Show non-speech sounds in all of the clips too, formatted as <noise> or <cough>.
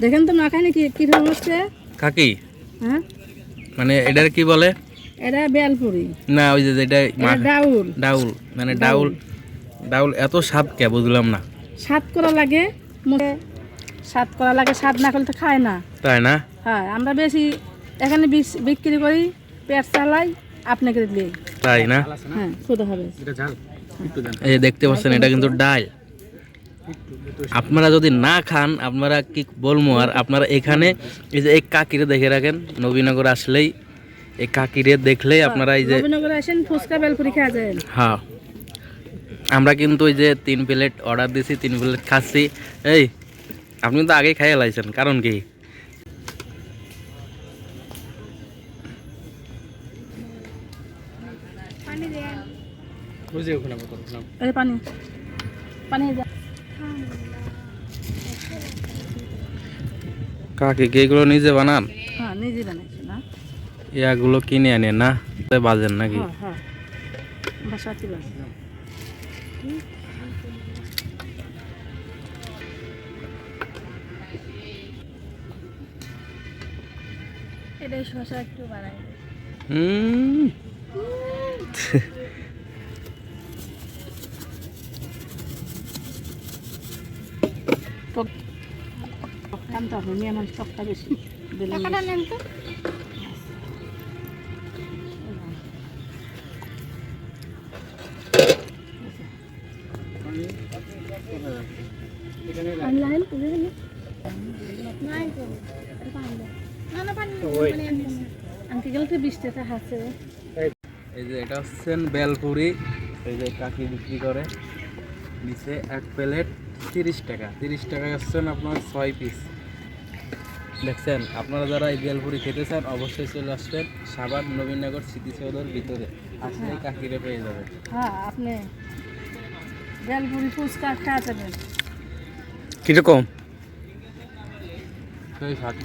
দেখেন তো না খাইনি কি কীরকম হচ্ছে? কাকি? হ্যাঁ? মানে এটার কি বলে? এটা বেলপুরি। না ওই যে এটা ডাউল। ডাউল মানে ডাউল। ডাউল। এত স্বাদ কে বুঝলাম না। স্বাদ করা লাগে মুখে স্বাদ করা লাগে স্বাদ না করলে তো খায় না। তাই না? হ্যাঁ আমরা বেশি এখানে বিক্রি করি পেট চালাই আপনাকে দিই। তাই না? হ্যাঁ শুধু হবে। এই যে দেখতে পাচ্ছেন এটা কিন্তু ডাল। আপনারা যদি না খান আপনারা কি বলব আর আপনারা এখানে এই যে এই কাকিরে দেখে রাখেন নবীনগর আসলেই এই কাকিরে দেখলেই আপনারা এই যে নবীনগরে আসেন ফুচকা বেলপুরি খাওয়া যায়। হ্যাঁ। আমরা কিন্তু ওই যে তিন প্লেট অর্ডার দিছি তিন প্লেট খাচ্ছি। এই আপনি তো আগেই খাইয়ে লাইছেন কারণ কি? এই পানি কাকি কি এগুলো নিজে বানান? হ্যাঁ নিজে বানাইছি না। ইয়াগুলো কিনে আনে না? বাজেন নাকি? হ্যাঁ হ্যাঁ। শশা একটু বানাই। হুম। <laughs> টক টক তো হবে মেয়ে মানুষ টকটা বেশি দিলে আনতে গেলে তো বিশ টাকা হাসে এই যে এটা হচ্ছেন বেলপুরি, এই যে কাকি বিক্রি করে। নিচে এক প্লেট তিরিশ টাকা। তিরিশ টাকায় হচ্ছেন আপনার ছয় পিস দেখছেন আপনারা যারা এই বেলপুরি খেতে চান অবশ্যই চলে আসবেন সাবান নবীনগর স্মৃতিসৌধের ভিতরে। আসলে কাকিরে পেয়ে যাবেন। হ্যাঁ আপনি বেলপুরি ফুচকা খাওয়া যাবেন। কীরকম? সেই স্বাদ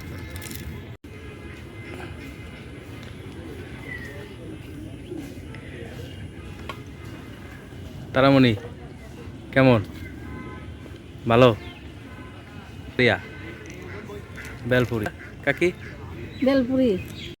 তারামণি কেমন? ভালো? প্রিয়া? বেলপুরি। কাকি? বেলপুরি।